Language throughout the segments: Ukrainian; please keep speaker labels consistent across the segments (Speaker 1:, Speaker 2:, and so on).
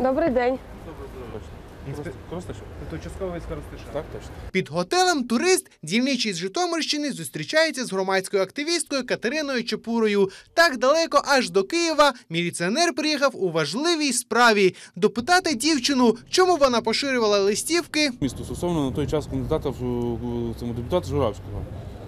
Speaker 1: Добрий день.
Speaker 2: Це участковий скоростиша.
Speaker 3: Так, точно.
Speaker 4: Під готелем турист, дільничий з Житомирщини, зустрічається з громадською активісткою Катериною Чепурою. Так далеко аж до Києва міліціонер приїхав у важливій справі допитати дівчину, чому вона поширювала листівки.
Speaker 3: Місто стосовно на той час кандидата в депутата Журавського.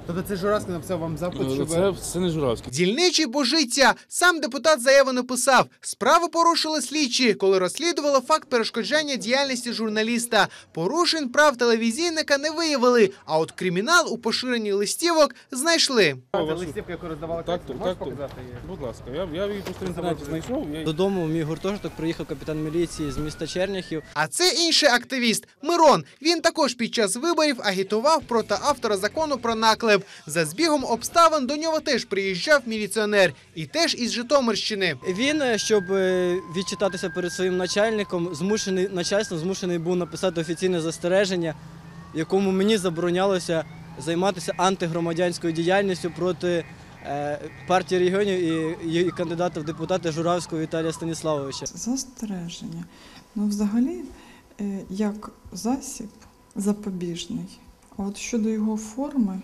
Speaker 2: Тобто це Журавський написав вам запит,
Speaker 3: Е,
Speaker 2: щоб...
Speaker 3: Це, це не Журавський.
Speaker 4: Дільничий божиться. Сам депутат заяву написав. Справу порушили слідчі, коли розслідували факт перешкоджання діяльності журналіста. Порушень прав телевізійника не виявили. А от кримінал у поширенні листівок знайшли.
Speaker 2: Це листівка, яку роздавали
Speaker 3: Так, так,
Speaker 2: Можеш
Speaker 3: так.
Speaker 2: показати її?
Speaker 3: Будь ласка, я, я її просто в інтернеті знайшов. Я...
Speaker 5: Додому в мій гуртожиток приїхав капітан міліції з міста Черняхів.
Speaker 4: А це інший активіст Мирон. Він також під час виборів агітував проти автора закону про наклеп. За збігом обставин до нього теж приїжджав міліціонер, і теж із Житомирщини.
Speaker 5: Він, е, щоб е, відчитатися перед своїм начальником, змушений начальством змушений був написати офіційне застереження, в якому мені заборонялося займатися антигромадянською діяльністю проти е, партії регіонів і її кандидата в депутати Журавського Віталія Станіславовича.
Speaker 6: Застереження. Ну, взагалі, як засіб запобіжний. А от щодо його форми,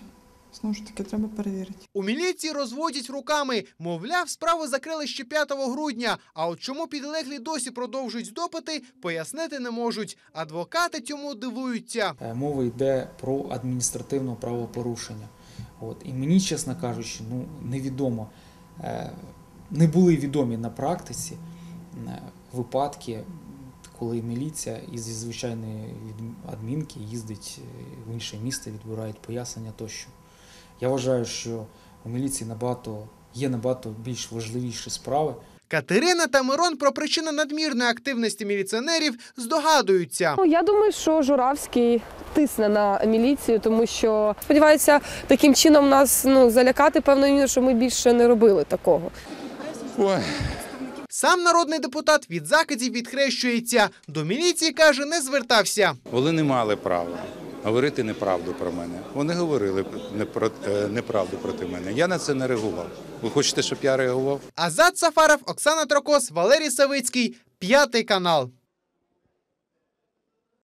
Speaker 6: знову ж таки, треба перевірити.
Speaker 4: У міліції розводять руками. Мовляв, справу закрили ще 5 грудня. А от чому підлеглі досі продовжують допити, пояснити не можуть. Адвокати цьому дивуються.
Speaker 7: Е, Мова йде про адміністративне правопорушення. От. І мені, чесно кажучи, ну, невідомо, е, не були відомі на практиці е, випадки, коли міліція із звичайної адмінки їздить в інше місто, відбирають пояснення тощо. Я вважаю, що у міліції набагато, є набагато більш важливіші справи.
Speaker 4: Катерина та Мирон про причину надмірної активності міліціонерів здогадуються.
Speaker 1: Ну, я думаю, що Журавський тисне на міліцію, тому що сподіваюся, таким чином нас ну залякати певною мірою, що ми більше не робили такого.
Speaker 4: Сам народний депутат від закидів відхрещується. До міліції каже, не звертався.
Speaker 8: Вони не мали права говорити неправду про мене. Вони говорили е, неправду проти мене. Я на це не реагував. Ви хочете, щоб я реагував?
Speaker 4: Азат Сафаров, Оксана Трокос, Валерій Савицький, п'ятий канал.